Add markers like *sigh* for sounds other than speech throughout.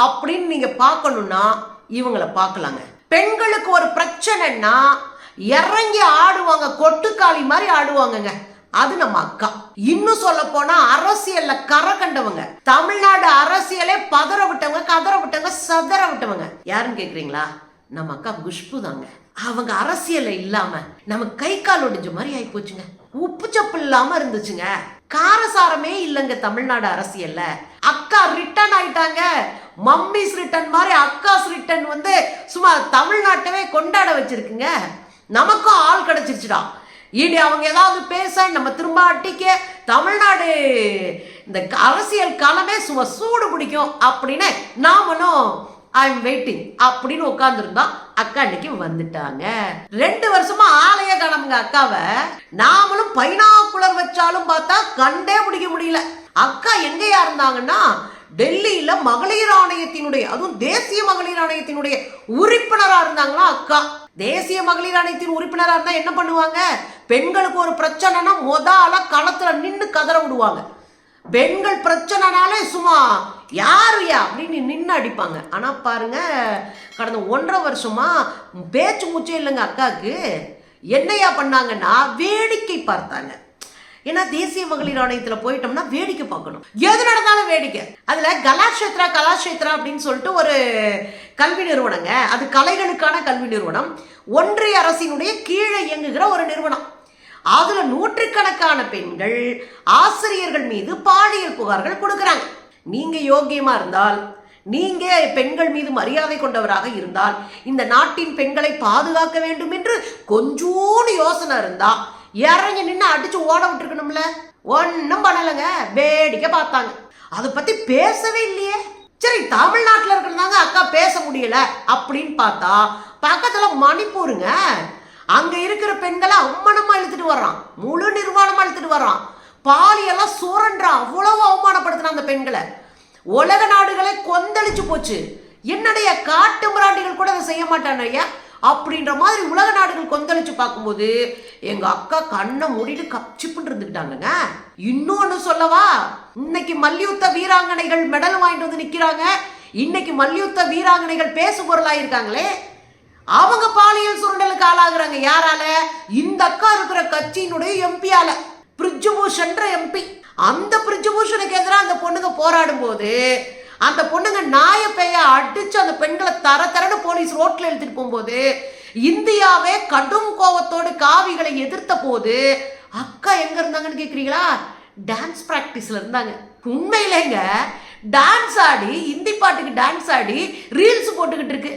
அப்படின்னு நீங்க பார்க்கணும்னா இவங்கள பார்க்கலாங்க. பெண்களுக்கு ஒரு பிரச்சனைன்னா இறங்கி ஆடுவாங்க கொட்டுக்காளி மாதிரி ஆடுவாங்கங்க. அது நம்ம அக்கா. இன்னும் சொல்ல போனா அரசியல்ல கரை கண்டவங்க. தமிழ்நாடு அரசியலே பதற விட்டவங்க கதற விட்டவங்க சதற விட்டவங்க. யாருன்னு கேக்குறீங்களா? நம்ம அக்கா குஷ்பு தாங்க. அவங்க அரசியல்ல இல்லாம நம்ம கை கால் ஒடிஞ்ச மாதிரி ஆயி போச்சுங்க. உப்பு சப்பு இல்லாம இருந்துச்சுங்க. காரசாரமே இல்லைங்க தமிழ்நாடு அரசியல்ல. அக்கா ரிட்டர்ன் ஆயிட்டாங்க. மம்மிஸ் ரிட்டர்ன் மாதிரி அக்காஸ் ரிட்டர்ன் வந்து சும்மா தமிழ்நாட்டவே கொண்டாட வச்சிருக்குங்க. நமக்கும் ஆள் கிடைச்சிருச்சுடா. இனி அவங்க ஏதாவது பேச நம்ம திரும்ப அட்டிக்க தமிழ்நாடு இந்த அரசியல் காலமே சும்மா சூடு பிடிக்கும் அப்படின்னு நாமளும் ஐ எம் வெயிட்டிங் அப்படின்னு உட்காந்துருந்தோம் அக்கா இன்னைக்கு வந்துட்டாங்க. ரெண்டு வருஷமா ஆலய காணமுங்க அக்காவை. நாமளும் பைனாக்குலர் வச்சாலும் பார்த்தா கண்டே பிடிக்க முடியல. அக்கா எங்கேயா இருந்தாங்கன்னா டெல்லியில மகளிர் ஆணையத்தினுடைய அதுவும் தேசிய மகளிர் ஆணையத்தினுடைய உறுப்பினரா இருந்தாங்களா அக்கா. தேசிய மகளிர் ஆணையத்தின் உறுப்பினரா இருந்தா என்ன பண்ணுவாங்க? பெண்களுக்கு ஒரு பிரச்சனைனா மொத ஆளா களத்துல நின்று கதற விடுவாங்க. பெண்கள் பிரச்சனைனாலே சும்மா யாருயா அப்படின்னு நின்று அடிப்பாங்க. ஆனா பாருங்க கடந்த ஒன்றரை வருஷமா பேச்சு மூச்சே இல்லைங்க அக்காவுக்கு. என்னையா பண்ணாங்கன்னா வேடிக்கை பார்த்தாங்க. ஏன்னா தேசிய மகளிர் ஆணையத்தில் போயிட்டோம்னா வேடிக்கை பார்க்கணும். எது நடந்தாலும் வேடிக்கை. அதில் கலாஷேத்ரா கலாஷேத்ரா அப்படின்னு சொல்லிட்டு ஒரு கல்வி நிறுவனங்க. அது கலைகளுக்கான கல்வி நிறுவனம். ஒன்றிய அரசினுடைய கீழே இயங்குகிற ஒரு நிறுவனம். அதுல நூற்றுக்கணக்கான பெண்கள் ஆசிரியர்கள் மீது பாலியல் புகார்கள் கொடுக்கறாங்க. நீங்க யோக்கியமா இருந்தால் நீங்க பெண்கள் மீது மரியாதை கொண்டவராக இருந்தால் இந்த நாட்டின் பெண்களை பாதுகாக்க வேண்டும் என்று கொஞ்சோண்டு யோசனை இருந்தா இறங்கி நின்று அடிச்சு ஓட விட்டுருக்கணும்ல. ஒன்றும் பண்ணலைங்க. வேடிக்கை பார்த்தாங்க. அதை பற்றி பேசவே இல்லையே. சரி தமிழ்நாட்டில் இருக்கிறதாங்க அக்கா பேச முடியல அப்படின்னு பார்த்தா பக்கத்தில் மணிப்பூருங்க. அங்கே இருக்கிற பெண்களை அவமானமாக இழுத்துட்டு வர்றான். முழு நிர்வாணமாக இழுத்துட்டு வர்றான். பாலியெல்லாம் சுரண்டான் அவ்வளவு அவமானப்படுத்தின அந்த பெண்களை. உலக நாடுகளை கொந்தளிச்சு போச்சு. என்னடைய காட்டு மிராண்டிகள் கூட அதை செய்ய மாட்டான் ஐயா. அப்படின்ற மாதிரி உலக நாடுகள் கொந்தளிச்சு பார்க்கும்போது எங்க அக்கா கண்ணை மூடிட்டு கப்சிப்புன்னு இருந்துக்கிட்டாங்கங்க. இன்னொன்னு சொல்லவா இன்னைக்கு மல்யுத்த வீராங்கனைகள் மெடல் வாங்கிட்டு வந்து நிக்கிறாங்க. இன்னைக்கு மல்யுத்த வீராங்கனைகள் பேசு பொருளாயிருக்காங்களே அவங்க பாலியல் சுரண்டலுக்கு ஆளாகிறாங்க. யாரால? இந்த அக்கா இருக்கிற கட்சியினுடைய எம்பியால பிரிஜ்பூஷன்ற எம்பி அந்த பிரிஜ்பூஷனுக்கு எதிராக அந்த பொண்ணுங்க போராடும் போது அந்த பொண்ணுங்க நாய பேய அடிச்சு அந்த பெண்களை தர தரன்னு போலீஸ் ரோட்ல எழுதிட்டு போகும்போது இந்தியாவே கடும் கோபத்தோடு காவிகளை எதிர்த்த போது அக்கா எங்க இருந்தாங்கன்னு கேக்குறீங்களா? டான்ஸ் பிராக்டிஸ்ல இருந்தாங்க. உண்மையிலேங்க டான்ஸ் ஆடி இந்தி பாட்டுக்கு டான்ஸ் ஆடி ரீல்ஸ் போட்டுக்கிட்டு இருக்கு.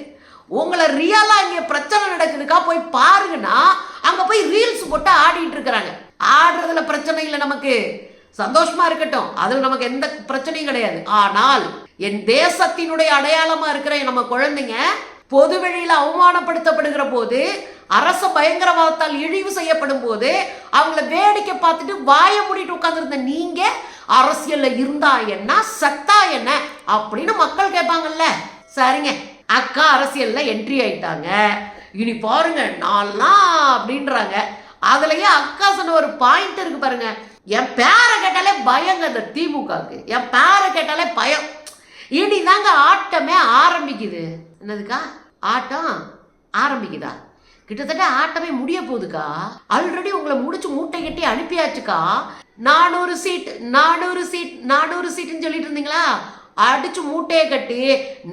உங்களை ரியலா இங்க பிரச்சனை நடக்குதுக்கா? போய் பாருங்கன்னா அங்க போய் ரீல்ஸ் போட்டு ஆடிட்டு இருக்கிறாங்க. ஆடுறதுல பிரச்சனை இல்லை நமக்கு. சந்தோஷமா இருக்கட்டும். அதுல நமக்கு எந்த பிரச்சனையும் கிடையாது. ஆனால் என் தேசத்தினுடைய அடையாளமா இருக்கிற நம்ம குழந்தைங்க பொது வெளியில அவமானப்படுத்தப்படுகிற போது அரச பயங்கரவாதத்தால் இழிவு செய்யப்படும் போது அவங்கள வேடிக்கை பார்த்துட்டு வாய மூடிட்டு உட்காந்துருந்த நீங்க அரசியல்ல இருந்தா என்ன சத்தா என்ன அப்படின்னு மக்கள் கேட்பாங்கல்ல. சரிங்க. அக்கா அரசியல்ல என்ட்ரி ஆயிட்டாங்க. இனி பாருங்க நான்லாம் அப்படின்றாங்க. அதுலயே அக்கா சொன்ன ஒரு பாயிண்ட் இருக்கு பாருங்க. என் பேரை கேட்டாலே பயங்க அந்த திமுகவுக்கு. என் பேரை கேட்டாலே பயம். இனிதாங்க ஆட்டமே ஆரம்பிக்குது? என்னதுக்கா? ஆட்டம் ஆரம்பிக்குதா? கிட்டத்தட்ட ஆட்டமே முடிய போகுதுக்கா? ஆல்ரெடி உங்களை முடிச்சு மூட்டை கட்டி அனுப்பியாச்சுக்கா. நானூறு சீட் நானூறு சீட் நானூறு சீட்டுன்னு சொல்லிட்டு இருந்தீங்களா? அடிச்சு மூட்டையை கட்டி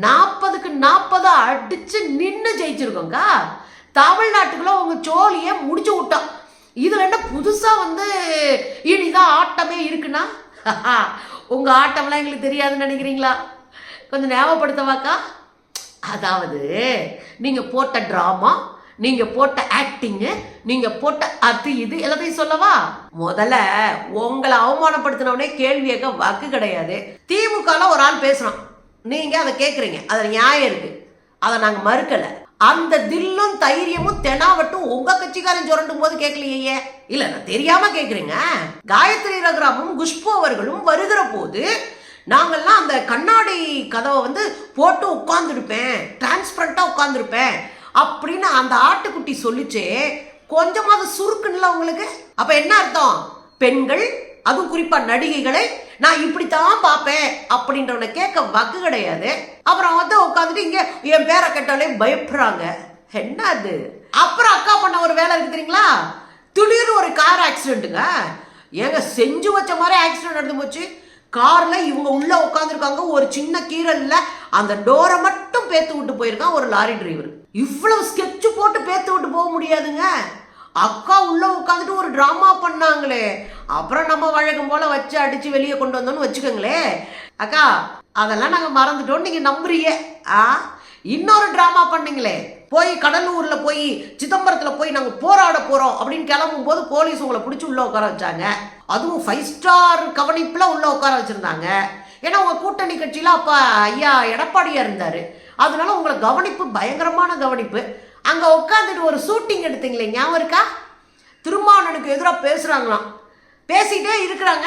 நாற்பதுக்கு நாற்பது அடிச்சு நின்று ஜெயிச்சிருக்கோங்க்கா தமிழ்நாட்டுக்குள்ள உங்க சோழியை முடிச்சு விட்டோம் இதுல என்ன புதுசா வந்து இனிதான் ஆட்டமே இருக்குன்னா? *laughs* உங்க ஆட்டம்லாம் எங்களுக்கு தெரியாதுன்னு நினைக்கிறீங்களா? கொஞ்சம் ஞாபகப்படுத்தவாக்கா? அதாவது நீங்கள் போட்ட ட்ராமா நீங்கள் போட்ட ஆக்டிங்கு நீங்கள் போட்ட அது இது எல்லாத்தையும் சொல்லவா? முதல்ல உங்களை அவமானப்படுத்தினவனே கேள்வி கேட்க வக்கு கிடையாது. திமுகல ஒரு ஆள் பேசுகிறோம் நீங்கள் அதை கேட்குறீங்க அதில் நியாயம் இருக்குது அதை நாங்கள் மறுக்கலை. அந்த தில்லும் தைரியமும் தெனாவட்டும் உங்க கட்சிக்காரன் சுரண்டும் போது கேட்கலையே இல்ல நான் தெரியாம கேக்குறீங்க. காயத்ரி ரகுராமும் குஷ்பு அவர்களும் வருகிற போது நாங்கள்லாம் அந்த கண்ணாடி கதவை வந்து போட்டு உட்காந்துருப்பேன் டிரான்ஸ்பரண்ட்டாக உட்காந்துருப்பேன் அப்படின்னு அந்த ஆட்டுக்குட்டி சொல்லிச்சே கொஞ்சமாவது சுருக்குன்னுல உங்களுக்கு? அப்போ என்ன அர்த்தம்? பெண்கள் அதுவும் குறிப்பாக நடிகைகளை நான் இப்படித்தான் பார்ப்பேன் அப்படின்றவனை கேட்க வக்கு கிடையாது. அப்புறம் வந்து உட்காந்துட்டு இங்கே என் பேரை கேட்டாலே பயப்படுறாங்க. என்ன அது? அப்புறம் அக்கா பண்ண ஒரு வேலை இருக்கு தெரியுங்களா? திடீர்னு ஒரு கார் ஆக்சிடென்ட்டுங்க ஏங்க செஞ்சு வச்ச மாதிரி ஆக்சிடென்ட் நடந்து போச்சு. கார்ல இவங்க உள்ள உட்காந்துருக்காங்க ஒரு சின்ன கீரல்ல அந்த டோரை மட்டும் பேத்து விட்டு போயிருக்கான் ஒரு லாரி டிரைவர் இவ்வளவு ஸ்கெட்ச் போட்டு பேத்து விட்டு போக முடியாதுங்க. அக்கா உள்ள உட்காந்துட்டு ஒரு டிராமா பண்ணாங்களே. அப்புறம் நம்ம வழக்கம் போல வச்சு அடிச்சு வெளியே கொண்டு வந்தோம்னு வச்சுக்கோங்களே. அக்கா அதெல்லாம் நாங்க மறந்துட்டோம் நீங்க நம்புறீங்க. ஆ? இன்னொரு டிராமா பண்ணீங்களே. போய் கடலூர்ல போய் நாங்கள் போராட போறோம் அப்படின்னு கிளம்பும் போது போலீஸ் உங்களை பிடிச்சி உள்ள உட்கார வச்சாங்க. அதுவும் ஃபைவ் ஸ்டார் கவனிப்பில் உள்ள உட்கார வச்சுருந்தாங்க. ஏன்னா உங்கள் கூட்டணி கட்சியில் அப்போ ஐயா எடப்பாடியா இருந்தார். அதனால உங்களை கவனிப்பு பயங்கரமான கவனிப்பு. அங்கே உட்காந்துட்டு ஒரு ஷூட்டிங் எடுத்தீங்களே ஞாபகம் இருக்கா? திருமாவனனுக்கு எதிராக பேசுகிறாங்களாம் பேசிக்கிட்டே இருக்கிறாங்க.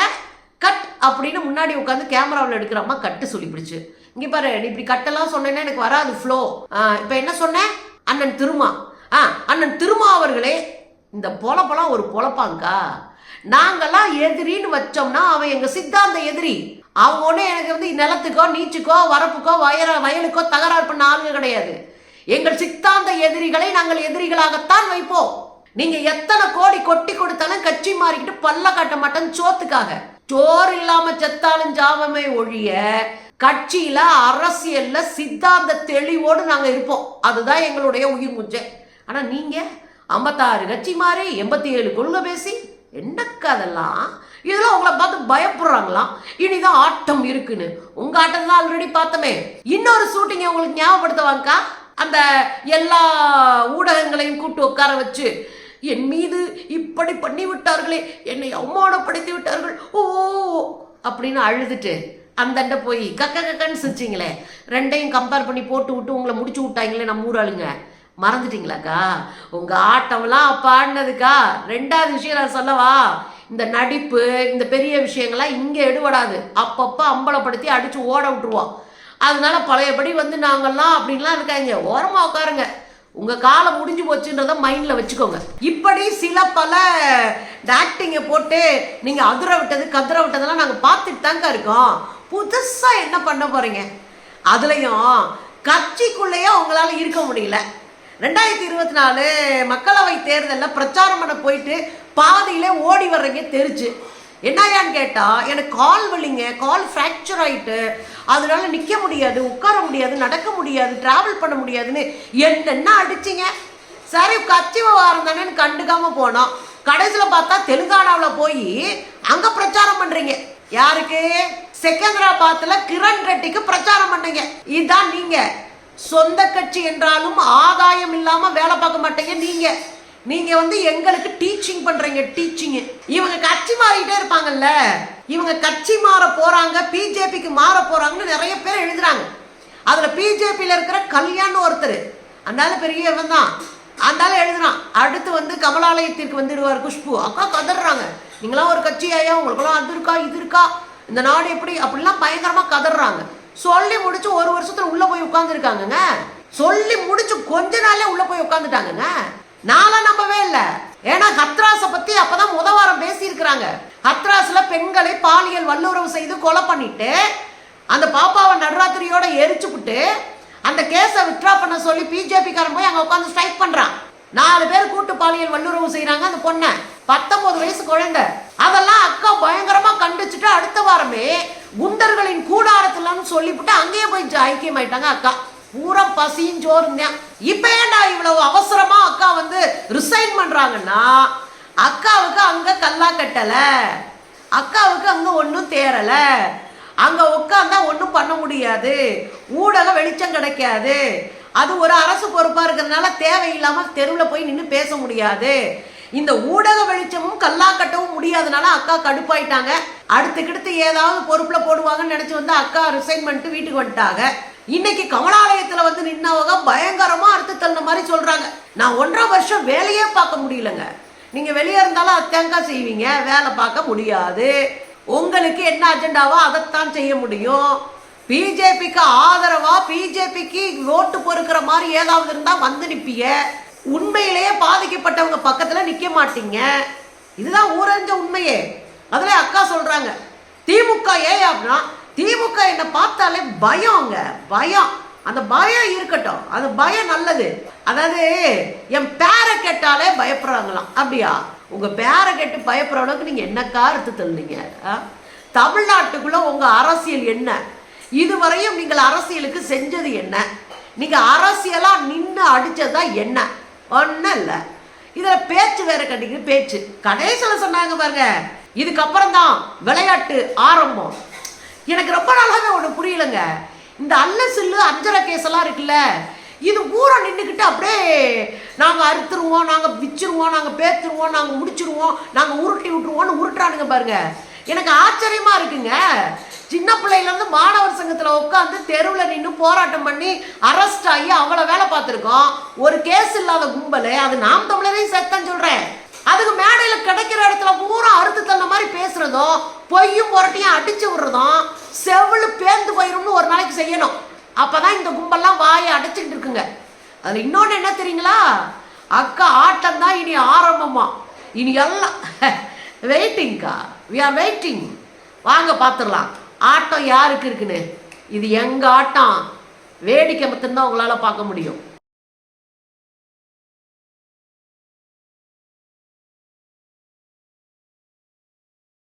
கட் அப்படின்னு முன்னாடி உட்காந்து கேமராவில் எடுக்கிறம்மா கட்டு சொல்லி பிடிச்சு. இங்கே பாரு நீ இப்படி கட்டெல்லாம் சொன்னேன்னா எனக்கு வராது ஃப்ளோ இப்போ என்ன சொன்னேன்? அண்ணன் திருமா. ஆ அண்ணன் திருமா அவர்களே இந்த பொழப்பெல்லாம் ஒரு பொழப்பாங்கக்கா நாங்கெல்லாம் எதிரின்னு வச்சோம்னா அவன் எங்க சித்தாந்த எதிரி. அவங்க ஒன்றும் எனக்கு வந்து நிலத்துக்கோ நீச்சுக்கோ வரப்புக்கோ வயல வயலுக்கோ தகராறு பண்ண ஆளுங்க கிடையாது. எங்கள் சித்தாந்த எதிரிகளை நாங்கள் எதிரிகளாகத்தான் வைப்போம். நீங்க எத்தனை கோடி கொட்டி கொடுத்தாலும் கட்சி மாறிக்கிட்டு பல்ல காட்ட மாட்டேன் சோத்துக்காக. சோறு இல்லாம செத்தாலும் ஜாவமே ஒழிய கட்சியில அரசியல்ல சித்தாந்த தெளிவோடு நாங்க இருப்போம். அதுதான் எங்களுடைய உயிர் மூச்சை ஆனால் நீங்கள் ஐம்பத்தாறு கட்சி மாறி எண்பத்தி ஏழு கொள்கை பேசி என்னக்கா அதெல்லாம்? இதெல்லாம் உங்களை பார்த்து பயப்படுறாங்களாம் இனிதான் ஆட்டம் இருக்குன்னு. உங்க ஆட்டம் தான் ஆல்ரெடி பார்த்தோமே. இன்னொரு ஷூட்டிங்கை உங்களுக்கு ஞாபகப்படுத்துவாங்கக்கா? அந்த எல்லா ஊடகங்களையும் கூட்டு உட்கார வச்சு என் மீது இப்படி பண்ணி விட்டார்களே என்னை அவமானப்படுத்தி விட்டார்கள் ஓ அப்படின்னு அழுதுட்டு அந்தண்ட போய் கக்க கக்கன்னு சிரிச்சிங்களே. ரெண்டையும் கம்பேர் பண்ணி போட்டு விட்டு உங்களை முடிச்சு விட்டாங்களே நம்ம ஊராளுங்க. மறந்துட்டீங்களாக்கா? உங்கள் ஆட்டம்லாம் அப்போ ஆடினதுக்கா? ரெண்டாவது விஷயம் நான் சொல்லவா? இந்த நடிப்பு இந்த பெரிய விஷயங்கள்லாம் இங்கே எடுபடாது. அப்பப்போ அம்பலப்படுத்தி அடித்து ஓட விட்டுருவோம். அதனால பழையபடி வந்து நாங்கள்லாம் அப்படின்லாம் இருக்காங்க ஓரமாக உட்காருங்க. உங்கள் காலம் முடிஞ்சு போச்சுன்றத மைண்டில் வச்சுக்கோங்க. இப்படி சில பல ஆக்டிங்கை போட்டு நீங்கள் அதிர விட்டது கதிர விட்டதெல்லாம் நாங்கள் பார்த்துட்டு தாங்க இருக்கோம். புதுசாக என்ன பண்ண போகிறீங்க அதுலேயும் கட்சிக்குள்ளேயே உங்களால் இருக்க முடியல. ரெண்டாயிரத்தி இருபத்தி நாலு மக்களவை தேர்தலில் பிரச்சாரம் பண்ண போயிட்டு பாதியிலே ஓடி வர்றீங்க தெரிச்சு என்னையான்னு கேட்டால் எனக்கு கால் வலிங்க கால் ஃப்ராக்சர் ஆகிட்டு அதனால நிற்க முடியாது உட்கார முடியாது நடக்க முடியாது ட்ராவல் பண்ண முடியாதுன்னு என்னென்ன அடிச்சிங்க? சரி கட்சி விவகாரம் தானேன்னு போனோம். கடைசியில் பார்த்தா தெலுங்கானாவில் போய் அங்கே பிரச்சாரம் பண்ணுறீங்க யாருக்கு? செகந்திராபாத்தில் கிரண் ரெட்டிக்கு பிரச்சாரம் பண்ணுங்க. இதுதான் நீங்கள் சொந்த கட்சி என்றாலும் ஆதாயம் இல்லாம வேலை பார்க்க மாட்டீங்க நீங்க. நீங்க வந்து எங்களுக்கு டீச்சிங் பண்றீங்க டீச்சிங் இவங்க கட்சி மாறிட்டே இருப்பாங்கல்ல. இவங்க கட்சி மாற போறாங்க பிஜேபிக்கு மாற போறாங்கன்னு நிறைய பேர் எழுதுறாங்க. அதுல பிஜேபியில இருக்கிற கல்யாண் ஒருத்தர் அதனால பெரிய இவன் தான். அதனால எழுதுறான் அடுத்து வந்து கமலாலயத்திற்கு வந்துடுவார் குஷ்பு. அக்கா கதறாங்க. நீங்களாம் ஒரு கட்சி ஐயா உங்களுக்கெல்லாம் அது இருக்கா இது இருக்கா? இந்த நாடு எப்படி? அப்படிலாம் பயங்கரமா கதறாங்க. சொல்லி முடிச்சு ஒரு வருஷத்துல உள்ள போய் உட்காந்துருக்காங்கங்க சொல்லி முடிச்சு கொஞ்ச நாளே உள்ள போய் உட்காந்துட்டாங்கங்க நானும் நம்பவே இல்லை. ஏன்னா ஹத்ராஸை பத்தி அப்பதான் முத வாரம் பேசி இருக்கிறாங்க ஹத்ராஸ்ல பெண்களை பாலியல் வல்லுறவு செய்து கொலை பண்ணிட்டு அந்த பாப்பாவை நடுராத்திரியோட எரிச்சுப்புட்டு அந்த கேஸை விட்ரா பண்ண சொல்லி பிஜேபி காரன் போய் அங்க உட்காந்து ஸ்ட்ரைக் பண்றான். நாலு பேர் கூட்டு பாலியல் வல்லுறவு செய்கிறாங்க அந்த பொண்ணை. பத்தொன்பது வயசு குழந்தை. அதெல்லாம் அக்கா பயங்கரமா கண்டிச்சுட்டு அடுத்த வாரமே குண்டர்களின் கூடாரத்துலன்னு சொல்லிவிட்டு அங்கேயே போய் ஐக்கியம் ஆயிட்டாங்க அக்கா. பூரா பசியும் சோறும் தான். ஏன்டா இவ்வளவு அவசரமா அக்கா வந்து ரிசைன் பண்றாங்கன்னா? அக்காவுக்கு அங்க கல்லா கட்டலை. அக்காவுக்கு அங்க ஒன்றும் தேரலை அங்க உட்காந்தா ஒன்றும் பண்ண முடியாது. ஊடக வெளிச்சம் கிடைக்காது. அது ஒரு அரசு பொறுப்பாக இருக்கிறதுனால தேவையில்லாமல் தெருவில் போய் நின்று பேச முடியாது. இந்த ஊடக வெளிச்சமும் கல்லா கட்டவும் முடியாதனால அக்கா கடுப்பாயிட்டாங்க. அடுத்துக்கிடுத்து ஏதாவது பொறுப்பில் போடுவாங்கன்னு நினச்சி வந்து அக்கா ரிசைன் பண்ணிட்டு வீட்டுக்கு வந்துட்டாங்க. இன்னைக்கு கமலாலயத்தில் வந்து நின்னவங்க பயங்கரமா அடுத்து தள்ளின மாதிரி சொல்றாங்க. நான் ஒன்றரை வருஷம் வேலையே பார்க்க முடியலங்க. நீங்க வெளியே இருந்தாலும் அத்தேங்கா செய்வீங்க வேலை பார்க்க முடியாது. உங்களுக்கு என்ன அஜெண்டாவோ அதைத்தான் செய்ய முடியும். பிஜேபிக்கு ஆதரவா பிஜேபிக்கு ஓட்டு பொறுக்கிற மாதிரி ஏதாவது இருந்தா வந்து நிப்பீங்க உண்மையிலேயே பாதிக்கப்பட்டவங்க பக்கத்துல நிக்க மாட்டீங்க. இதுதான் ஊரஞ்ச உண்மையே. அதுல அக்கா சொல்றாங்க திமுக ஏன் அப்படின்னா திமுக என்னை பார்த்தாலே பயங்க பயம். அந்த பயம் இருக்கட்டும். அது பயம் நல்லது. அதாவது என் பேரை கேட்டாலே பயப்படுறாங்களாம். அப்படியா? உங்க பேரை கேட்டு பயப்படுற அளவுக்கு நீங்க என்ன கருத்து தள்ளுனீங்க? ஆ? தமிழ்நாட்டுக்குள்ள உங்க அரசியல் என்ன? இதுவரையும் நீங்கள் அரசியலுக்கு செஞ்சது என்ன? நீங்கள் அரசியலாக நின்று அடிச்சதா என்ன? ஒன்றும் இல்லை. இதில் பேச்சு வேற கட்டிக்கு பேச்சு. கணேசில் சொன்னாங்க பாருங்க. இதுக்கப்புறம் தான் விளையாட்டு ஆரம்பம். எனக்கு ரொம்ப நாளாக ஒன்று புரியலங்க. இந்த அல்ல சில்லு அஞ்சரை கேஸெல்லாம் இருக்குல்ல இது ஊரை நின்றுக்கிட்டு அப்படியே நாங்கள் அறுத்துருவோம் நாங்கள் விச்சிருவோம் நாங்கள் பேத்துருவோம் நாங்கள் முடிச்சிருவோம் நாங்கள் உருட்டி விட்டுருவோம்னு உருட்டுறானுங்க பாருங்க. எனக்கு ஆச்சரியமாக இருக்குங்க. சின்ன பிள்ளையிலேருந்து மாணவர் சங்கத்தில் உட்காந்து தெருவில் நின்று போராட்டம் பண்ணி அரெஸ்ட் ஆகி அவ்வளோ வேலை பார்த்துருக்கோம். ஒரு கேஸ் இல்லாத கும்பல் அது நாம் தமிழரையும் சேர்த்தான் சொல்கிறேன் அதுக்கு மேடையில் கிடைக்கிற இடத்துல பூரா அறுத்து தள்ள மாதிரி பேசுகிறதும் பொய்யும் புரட்டியும் அடித்து விடுறதும் செவ்வளு பேர்ந்து போயிரும்னு ஒரு நாளைக்கு செய்யணும். அப்போ தான் இந்த கும்பல்லாம் வாயை அடைச்சிக்கிட்டு இருக்குங்க. அதில் இன்னொன்று என்ன தெரியுங்களா? அக்கா ஆட்டம் தான் இனி ஆரம்பமா. இனி எல்லாம் வெயிட்டிங்க்கா வி ஆர் வெயிட்டிங் வாங்க பார்த்துடலாம். ஆட்டம் யாருக்கு இருக்குன்னு? இது எங்கள் ஆட்டம். வேடிக்கை மட்டும்தான் உங்களால் பார்க்க முடியும்.